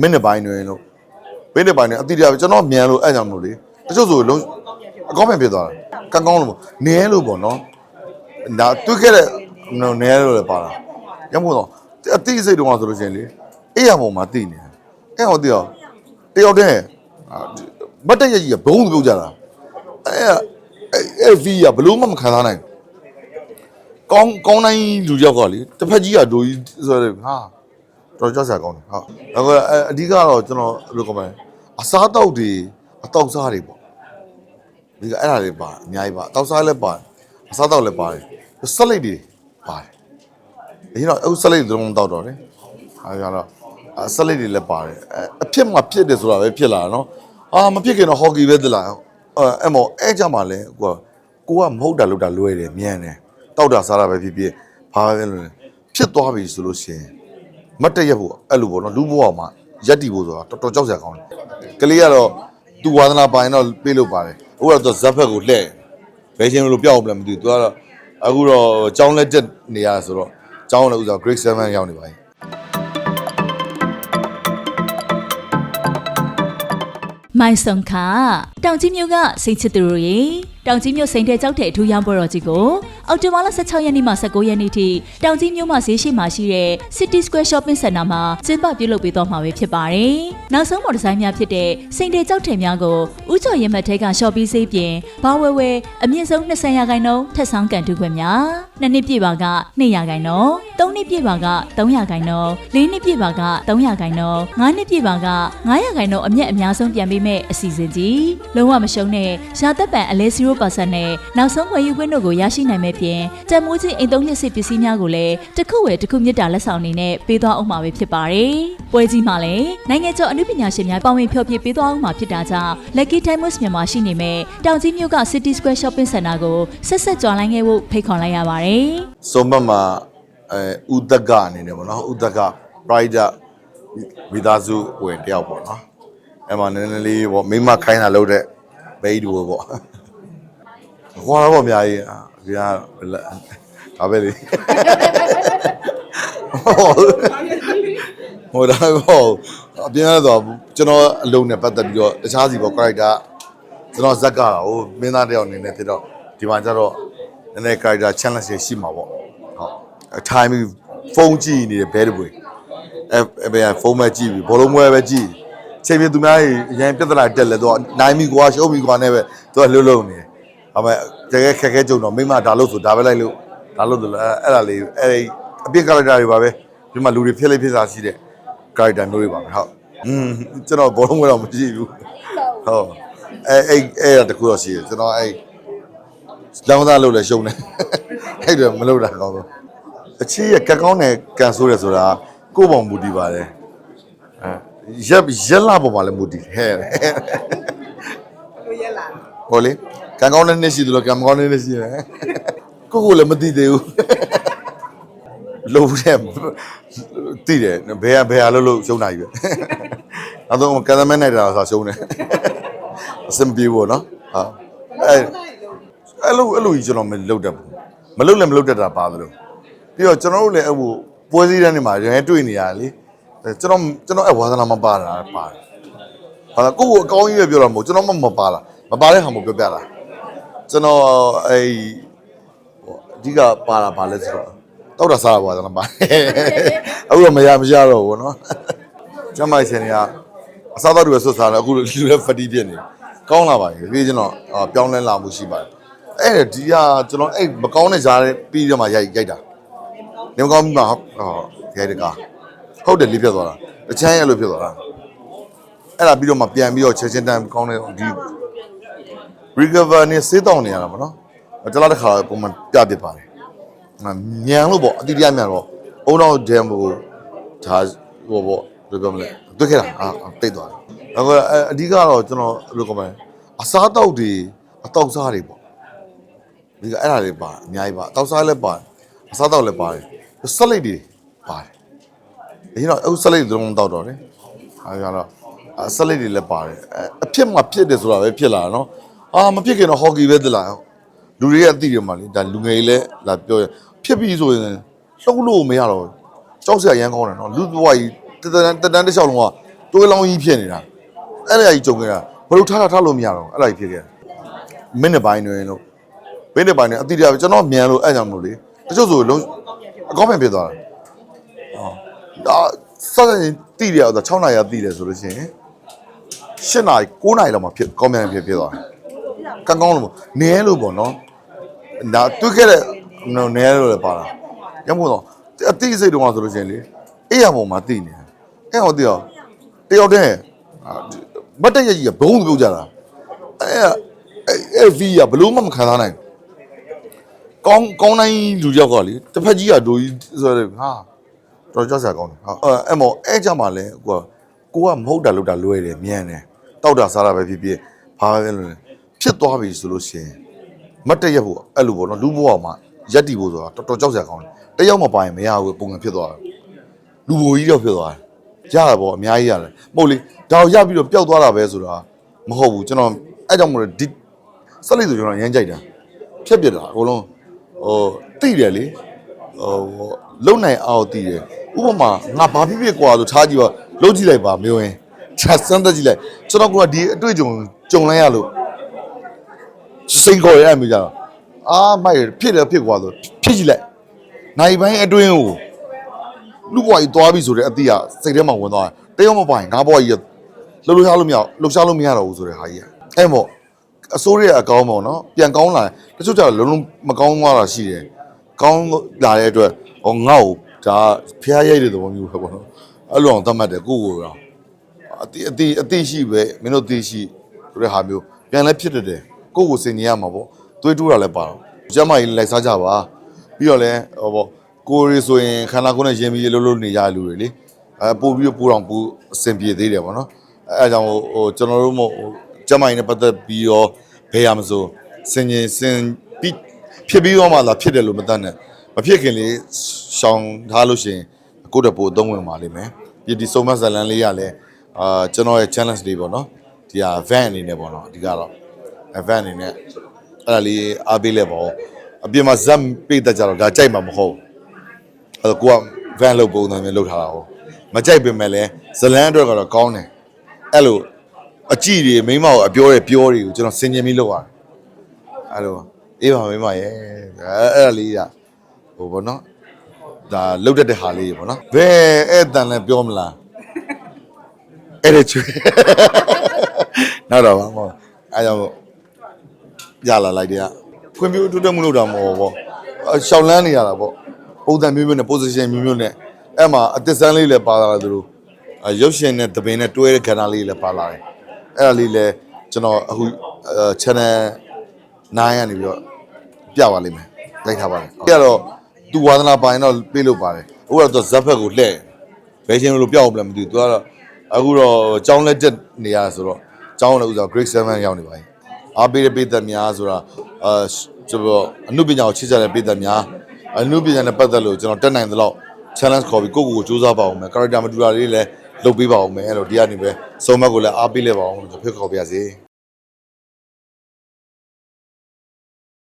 မိနစ်ပိုင်းတွင်လို့မိနစ်ပိုင်းတွင်အတိအကျပဲကျွန်တော်မြန်လို့အဲ့ကြောင့်မလို့လေတချို့ဆိုလုံးအကောင်းပြန်ဖြစ်သွားတာကန်းကောင်းလို့ပေါ့နည်းလို့ပေါ့နော်ဒါတွေ့ခဲ့တဲ့နော်နည်းလို့လည်းပါတာရမို့တော့အတိအစိတ်တုန်းကဆိုလို့ရှိရင်လေအေးရပုံမှာတည်နေတယ်အဲ့ဟောတည်ရောတယောက်တည်းအာမတ်တက်ရကြီးကဘုံပြုတ်ကြတာအဲ့အဲ့အဲ့ဗီကဘလို့မှမခံစားနိုင်ဘူးကောင်းကောင်းတိုင်းလူယောက်ကလေတစ်ဖက်ကြီးကဒိုကြီးဆိုရဲဟာ တော်တော်ကြောက်စရာကောင်းတယ်ဟုတ်အခုအအဓိကတော့ကျွန်တော်ဘယ်လိုကောင်းမလဲအစားတောက်တွေအတောက်စားတွေပေါ့ဒီကအဲ့ဒါတွေပါအများကြီးပါအတောက်စားလည်းပါတယ်အစားတောက်လည်းပါတယ်ဆက်လိုက်တွေပါတယ်ဒီတော့အခုဆက်လိုက်တွေတော့တောက်တော့တယ်အဲကြတော့အဆက်လိုက်တွေလည်းပါတယ်အဲအဖြစ်မှဖြစ်တယ်ဆိုတာပဲဖြစ်လာတာနော်အာမဖြစ်ခင်တော့ဟော်ကီပဲတလားအဲအဲ့မောအဲ့ကြမှာလဲကိုကကိုကမဟုတ်တာလို့တာလွဲတယ်မြန်တယ်တောက်တာစားတာပဲဖြစ်ဖြစ်ဘာပဲလို့လဲဖြစ်သွားပြီဆိုလို့ရှိရင် မတ်တက်ရက်ဖို့အဲ့လိုပေါ့နော်လူဘဝမှာရက်တီဖို့ဆိုတာတော်တော်ကြောက်စရာကောင်းတယ်ကလေးကတော့သူဝါသနာပိုင်တော့ပြေးလို့ပါတယ်အခုတော့သူဇက်ဖက်ကိုလှဲ့ဘယ်ချင်းလို့ပြောက်အောင်လဲမသိဘူးသူကတော့အခုတော့ကျောင်းလက်တက်နေရဆိုတော့ကျောင်းလည်းဥစား grade 7ရောက်နေပါပြီမိုင်ဆုံခါတောင်ကြီးမြို့ကစိတ်ချစ်သူတို့ရေ တောင်ကြီးမြို့စိန်တဲ့ကြောက်တဲ့အထူးရောင်းပွဲတော်ကြီးကိုအောက်တိုဘာလ16ရက်နေ့မှ19ရက်နေ့ထိတောင်ကြီးမြို့မှာဈေးရှိမှရှိတဲ့ City Square Shopping Center မှာကျင်းပပြုလုပ်ပေးသွားမှာပဲဖြစ်ပါတယ်။နောက်ဆုံးမော်ဒဇိုင်းများဖြစ်တဲ့စိန်တဲ့ကြောက်တဲ့များကိုဥကျော်ရင်မတ်ထဲက shopping ဈေးပြင်ဘာဝဲဝဲအမြင့်ဆုံး20ရာခိုင်နှုန်းထက်ဆောင်ကန်တူခွင့်များနှစ်နှစ်ပြည့်ပါက2ရာခိုင်နှုန်းသုံးနှစ်ပြည့်ပါက3ရာခိုင်နှုန်းလေးနှစ်ပြည့်ပါက3ရာခိုင်နှုန်းငါးနှစ်ပြည့်ပါက9ရာခိုင်နှုန်းအမြင့်အများဆုံးပြန်ပေးမဲ့အစီအစဉ်ကြီးလုံးဝမရှုံးတဲ့ရာသက်ပံအလဲ0%နဲ့နောက်ဆုံးဝယ်ယူခွင့်တို့ကိုရရှိနိုင်မဲ့ပြင်တန်မိုးကြီးအိမ်သုံးလျက်စစ်ပစ္စည်းများကိုလည်းတစ်ခုဝယ်တစ်ခုမြတ်တာလက်ဆောင်အနေနဲ့ပေးသွားအောင်မှာပဲဖြစ်ပါတယ်။ပွဲကြီးမှာလည်းနိုင်ငံကျော်အမှုပညာရှင်များပါဝင်ဖျော်ဖြေပေးသွားအောင်မှာဖြစ်တာကြောင့် Lucky Times မြန်မာရှိနေမဲ့တောင်ကြီးမြို့က City Square Shopping Center ကိုဆက်ဆက်ကြွားလိုင်းခဲ့ဖို့ဖိတ်ခေါ်လိုက်ရပါတယ်။စုံဘက်မှာအဲဥဒကအနေနဲ့ပေါ့နော်ဥဒက pride မိသားစုဝင်တယောက်ပေါ့နော်အဲ့မှာနည်းနည်းလေးပေါ့မိမခိုင်းတာလုပ်တဲ့ဘိဒူပေါ့ ဟောတော့ပေါ့အများကြီးအာဒီကဒါပဲလေဟိုဒါပေါ့အပြင်ကတော့ကျွန်တော်အလုံးနဲ့ပတ်သက်ပြီးတော့တခြားစီပေါ့ character ကျွန်တော်ဇက်ကတော့ဟိုမင်းသားတယောက်အနေနဲ့ဖြစ်တော့ဒီမှာကျတော့နည်းနည်း character challenge တွေရှိမှာပေါ့ဟုတ်အထိုင်ပြီးဖုန်းကြည့်နေတယ်ဘဲတပွေအဲအဲဘယ်ဖုန်းပဲကြည့်ပြီးဘောလုံးပွဲပဲကြည့်ချိန်ပြသူများကြီးအရင်ပြဿနာတက်လဲတော့နိုင်ပြီကွာရှုံးပြီကွာနဲ့ပဲသူကလှုပ်လှုပ်နေတယ် ဒါပေမဲ့တကယ်ခက်ခဲကြုံတော့မိမဒါလို့ဆိုဒါပဲလိုက်လို့ဒါလို့ဆိုလဲအဲ့ဒါလေးအဲ့အပြစ် character တွေပါပဲဒီမှာလူတွေဖြစ်လိဖြစ်စားရှိတဲ့ character မျိုးတွေပါပဲဟုတ်อืมကျွန်တော်ဘောလုံးပွဲတော့မရှိဘူးဟုတ်အဲအဲ့အဲ့ဒါတခုတော့ရှိတယ်ကျွန်တော်အဲ့လောင်းသားလို့လည်းရှုံးတယ်အဲ့တော့မလုပ်တာကောင်းတော့အချီးရကက်ကောင်းတယ်ကန်ဆိုးတယ်ဆိုတာကိုယ့်ပုံမူတည်ပါတယ်အဲရက်ရက်လာပုံမှာလည်းမူတည်ဟဲ့လိုရက်လာဟောလေ ကန်ကောင်းတဲ့နေ့ရှိတယ်လို့ကန်မကောင်းတဲ့နေ့ရှိတယ်ကိုကိုလည်းမသိသေးဘူးလို့တဲ့သိတယ်ဘယ်ကဘယ်ဟာလို့လို့ရှုံးတာကြီးပဲနောက်တော့ကန်သမဲနဲ့တာဆိုရှုံးတယ်အစင်ပြေဖို့နော်ဟာအဲအဲ့လိုအဲ့လိုကြီးကျွန်တော်မလုပ်တတ်ဘူးမလုပ်လည်းမလုပ်တတ်တာပါသလိုပြီးတော့ကျွန်တော်တို့လည်းအဲ့ဟိုပွဲစည်းတန်းတွေမှာရဟတွေ့နေရတယ်လေအဲကျွန်တော်ကျွန်တော်အဲ့ဝါသနာမပါတာပါတယ်ဟာကိုယ့်ကိုအကောင်းကြီးပဲပြောတာမဟုတ်ကျွန်တော်မှမပါလားမပါတဲ့ဟာမပြောပြတာ ကျွန်တော်အဲ့ဟိုအဓိကပါတာပါလဲဆိုတော့တောက်တာစားတာဝါသနာပါအခုတော့မရမရတော့ဘူးနော်ကျမရှင်တွေကအစားတော့တွေဆွတ်စားတယ်အခုလူလည်းဖတီးပြစ်နေကောင်းလာပါပြီပြီးကျွန်တော်ပြောင်းလဲလာမှုရှိပါတယ်အဲ့ဒါဒီကကျွန်တော်အဲ့မကောင်းတဲ့ဈာတ်ပြီးတော့မှရိုက်ရိုက်တာနေမကောင်းဘူးမဟုတ်ဟောရိုက်တကားဟုတ်တယ်လေးပြတ်သွားတာတချမ်းရလို့ပြတ်သွားတာအဲ့ဒါပြီးတော့မှပြန်ပြီးတော့ချက်ချင်းတန်းကောင်းတဲ့ဒီ recover နေစေးတောင်းနေရတာပေါ့နော်တလားတစ်ခါပုံမှန်ပြပြပါတယ်ညံလို့ပေါ့အတိအကျမြန်တော့အုံတော့ဒမ်ကိုဒါဟိုပေါ့ဘယ်လိုပြောမလဲတွေ့ခဲ့တာအာတိတ်သွားတယ်အခုအဓိကတော့ကျွန်တော်ဘယ်လိုကောမလဲအစားတောက်တွေအတောက်စားတွေပေါ့ဒီကအဲ့ဒါလေးပါအများကြီးပါတောက်စားလည်းပါတယ်အစားတောက်လည်းပါတယ်ဆက်လိုက်တွေပါတယ်အရင်တော့အခုဆက်လိုက်တွေတော့တောက်တော့တယ်အဲကတော့ဆက်လိုက်တွေလည်းပါတယ်အဖြစ်မှဖြစ်တယ်ဆိုတာပဲဖြစ်လာတာနော် အာမဖြစ်ခင်တော့ဟော်ကီပဲတလားလူတွေကအသိတယ်မှာလေဒါလူငယ်လည်းလာပြောရဖြစ်ပြီဆိုရင်လှုပ်လို့မရတော့ကြောက်စရာရမ်းကောင်းတယ်နော်လူဘဝကြီးတတန်တတန်တစ်ချောင်းလုံးကတွေးလောင်းကြီးဖြစ်နေတာအဲ့ဒါကြီးကြုံခဲ့တာဘယ်လိုထားတာထားလို့မရတော့အဲ့ဒါကြီးဖြစ်ခဲ့မင်းနဲ့ပိုင်းနေလို့မင်းနဲ့ပိုင်းနေအတိတရားကျွန်တော်မြန်လို့အဲ့ကြောင့်မလို့လေတချို့ဆိုလုံးအကောင်းပြန်ဖြစ်သွားတာဟောဒါစတဲ့တိရအောင်6နာရီတိတယ်ဆိုလို့ရှိရင်7နာရီ9နာရီလောက်မှဖြစ်ကောင်းပြန်ဖြစ်ဖြစ်သွားတယ် ကံကောင်းလို့နည်းလို့ပေါ့နော်ဒါတွေ့ခဲ့တဲ့နော်နည်းလို့လည်းပါတာရမို့တော့အတိစိတ်တုန်းကဆိုလို့ရှိရင်လေအေးရပေါ်မှာတိနေတယ်အဲ့ဟောတိရောတယောက်တည်းမတ်တရကြီးကဘုံပြုတ်ကြတာအဲ့အဲ့အဲ့ဗီကဘလို့မှမခံစားနိုင်ဘူးကောင်းကောင်းတိုင်းလူတယောက်ကလေတစ်ဖက်ကြီးကဒိုကြီးဆိုရဲဟာတော်ကြောက်စရာကောင်းတယ်ဟာအဲ့မောအဲ့ကြမှာလဲကိုကကိုကမဟုတ်တာလုပ်တာလွဲတယ်မြန်တယ်တောက်တာစားတာပဲဖြစ်ဖြစ်ဘာပဲလို့လဲ ဖြစ်သွားပြီဆိုလို့ရှိရင်မတ်တရက်ဖို့အဲ့လိုပေါ့နော်လူဘဝမှာရက်တီဖို့ဆိုတာတော်တော်ကြောက်စရာကောင်းတယ်တယောက်မပိုင်မရဘူးပုံစံဖြစ်သွားတယ်လူဘိုကြီးတော့ဖြစ်သွားတယ်ရတာပေါ့အများကြီးရတယ်မဟုတ်လေဒါကိုရပြီးတော့ပျောက်သွားတာပဲဆိုတာမဟုတ်ဘူးကျွန်တော်အဲ့ကြောင့်မလို့ဒီဆက်လိုက်ဆိုကျွန်တော်ရမ်းကြိုက်တာဖြတ်ပြစ်တာအကုန်လုံးဟိုတိတယ်လေဟိုလုံနိုင်အောင်တိတယ်ဥပမာငါဘာဖြစ်ဖြစ်ကွာဆိုထားကြည့်ပါလုံးကြည့်လိုက်ပါမျိုးရင်ချက်စမ်းသက်ကြည့်လိုက်ကျွန်တော်ကဒီအတွေ့အကြုံကြုံလိုက်ရလို့ စိတ်ခေါ်ရအမျိုးကြတော့အာမိုက်ဖြစ်တယ်ဖြစ်ကွာဆိုဖြစ်ကြည့်လိုက်နိုင်ပိုင်းအတွင်းကိုလူဘွားကြီးသွားပြီဆိုတဲ့အတိကစိတ်ထဲမှာဝင်သွားတယ်တယောက်မပိုင်ငါဘွားကြီးလှုပ်လှုပ်ရှားလို့မရလှုပ်ရှားလို့မရတော့ဘူးဆိုတဲ့ဟာကြီးအဲ့မို့အစိုးရအကောင်းပေါ့နော်ပြန်ကောင်းလာတချို့ကျတော့လုံးလုံးမကောင်းသွားတာရှိတယ်ကောင်းလာတဲ့အတွက်ဟောငါ့ကိုဒါဖျားရိုက်တဲ့သဘောမျိုးပဲပေါ့နော်အဲ့လိုအောင်သတ်မှတ်တယ်ကိုကိုရောအတိအတိအတိရှိပဲမင်းတို့သိရှိဆိုတဲ့ဟာမျိုးပြန်လဲဖြစ်တတ်တယ် ကိုကိုစင်နေရမှာပေါ့သွေးတိုးတာလည်းပါတော့ကျမကြီးလိုက်စားကြပါပြီးတော့လဲဟောပေါ့ကိုရီဆိုရင်ခန္ဓာကိုယ်နဲ့ရင်ပြီးလှုပ်လှုပ်နေကြလူတွေလေအဲပို့ပြီးပို့တော့ပို့အဆင်ပြေသေးတယ်ပေါ့နော်အဲအဲကြောင့်ဟိုကျွန်တော်တို့မို့ဟိုကျမကြီးနဲ့ပတ်သက်ပြီးတော့ဘယ်ရမစိုးစင်ရင်စင်ပြီးဖြစ်ပြီးတော့မှလာဖြစ်တယ်လို့မတတ်နဲ့မဖြစ်ခင်လေးရှောင်ထားလို့ရှိရင်ကိုယ့်တပို့အသုံးဝင်ပါလိမ့်မယ်ဒီဒီစုံမဇလန်လေးရလဲအာကျွန်တော်ရဲ့ challenge လေးပေါ့နော်ဒီဟာ van အနေနဲ့ပေါ့နော်အဓိကတော့ van အနေနဲ့အဲ့ဒါလေးအားပေးလဲပေါ့အပြင်မှာဇက်ပိတ်တတ်ကြတော့ဒါကြိုက်မှာမဟုတ်အဲ့တော့ကိုက van လုပ်ပုံစံမျိုးလုပ်ထားတာဟုတ်မကြိုက်ပင်မဲ့လဲဇလန်အတွက်ကတော့ကောင်းတယ်အဲ့လိုအကြည့်တွေမိမကိုအပြောတွေပြောတွေကိုကျွန်တော်စင်ကြင်ပြီးလုပ်ရတယ်အဲ့လိုအေးပါမိမရဲ့အဲ့အဲ့ဒါလေးကဟိုပေါ့နော်ဒါလုတ်တတ်တဲ့ဟာလေးပေါ့နော်ဘယ်အဲ့တန်လဲပြောမလားအဲ့ဒါချွေနောက်တော့ပါမဟုတ်အဲ့ကြောင့်မို့ ရလာလိုက်တဲ့ကခွင့်ပြုတိုးတက်မှုလုပ်တာမဟုတ်ဘောအရှောက်လန်းနေရတာပေါ့ပုံစံမျိုးမျိုးနဲ့ position မျိုးမျိုးနဲ့အဲ့မှာအသစ်ဆန်းလေးလည်းပါလာတယ်သူတို့အရုပ်ရှင်နဲ့သပင်နဲ့တွဲတဲ့ခန္ဓာလေးလည်းပါလာတယ်အဲ့ဒါလေးလည်းကျွန်တော်အခုအဲ channel 9ကနေပြီးတော့ပြပါလိမ့်မယ်လိုက်ထားပါတယ်ပြတော့သူဝါသနာပိုင်တော့ပြေးလို့ပါတယ်အခုတော့ဇက်ဖက်ကိုလှည့်ဘယ်ချင်းလို့ပြောက်အောင်လည်းမသိဘူးသူကတော့အခုတော့ကျောင်းလက်တက်နေရဆိုတော့ကျောင်းလည်းဥစား grade 7ရောက်နေပါပြီ အားပေးတဲ့ပိသက်များဆိုတာအာကျွန်တော်အနုပညာကိုချစ်ကြတဲ့ပိသက်များအနုပညာနဲ့ပတ်သက်လို့ကျွန်တော်တက်နိုင်သလောက် challenge ခေါ်ပြီးကိုယ့်ကိုယ်ကိုစူးစမ်းပါအောင်မယ် character မတူတာလေးလည်းလုပ်ပေးပါအောင်မယ်အဲ့တော့ဒီကနေပဲစုံမက်ကိုလည်းအားပေးလဲပါအောင်လို့ဖိတ်ခေါ်ပါရစေ